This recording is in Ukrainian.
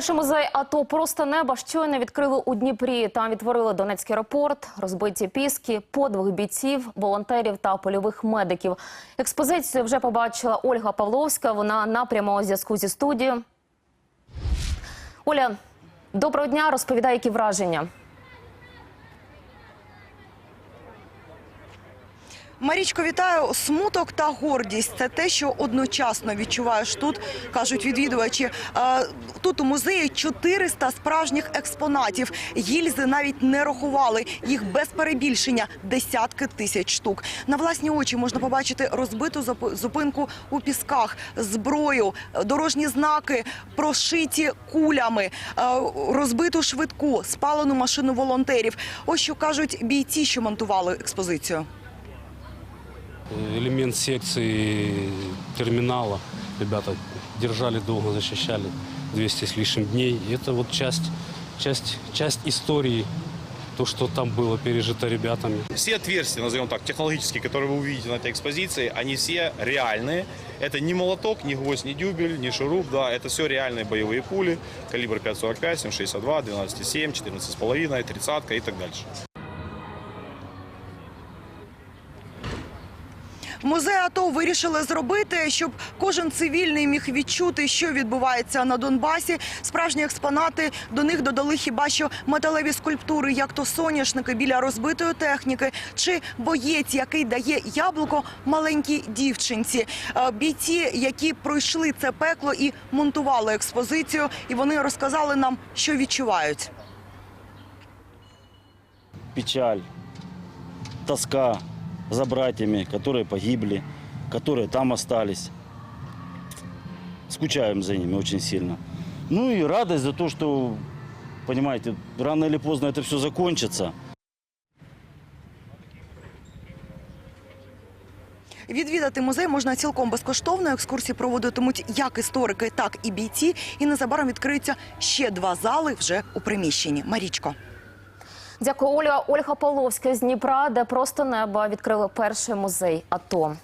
Перший музей АТО просто неба щойно відкрили у Дніпрі. Там відтворили Донецький аеропорт, розбиті піски, подвиг бійців, волонтерів та польових медиків. Експозицію вже побачила Ольга Павловська. Вона на прямому зв'язку зі студією. Оля, доброго дня. Розповідай, які враження. Марічко, вітаю. Смуток та гордість це те, що одночасно відчуваєш тут, кажуть відвідувачі. Е, Тут у музеї 400 справжніх експонатів. Гільзи навіть не рахували. Їх без перебільшення десятки тисяч штук. На власні очі можна побачити розбиту зупинку у пісках, зброю, дорожні знаки, прошиті кулями, е, розбиту швидку, спалену машину волонтерів. Ось що кажуть бійці, що монтували експозицію. Элемент секции терминала. Ребята держали долго, защищали 200 с лишним дней. И это вот часть, часть, часть истории, то, что там было пережито ребятами. Все отверстия, назовем так, технологические, которые вы увидите на этой экспозиции, они все реальные. Это не молоток, не гвоздь, не дюбель, не шуруп, да, это все реальные боевые пули, калибр 5,45, 7,62, 12,7, 14,5, 30 и так дальше. Музей АТО вирішили зробити, щоб кожен цивільний міг відчути, що відбувається на Донбасі. Справжні експонати до них додали хіба що металеві скульптури, як то соняшники біля розбитої техніки, чи боєць, який дає яблуко маленькій дівчинці. Е, Бійці, які пройшли це пекло і монтували експозицію, і вони розказали нам, що відчувають. печаль, тоска за братьями, которые погибли, которые там остались. Скучаем за ними очень сильно. Ну и радость за то, что, понимаете, рано или поздно это все закончится. Відвідати музей можна цілком безкоштовно. Екскурсії проводитимуть як історики, так і бійці. І незабаром відкриються ще два зали вже у приміщенні. Марічко. Дякую, Оля. Ольга Половська з Дніпра, де просто неба відкрили перший музей АТО.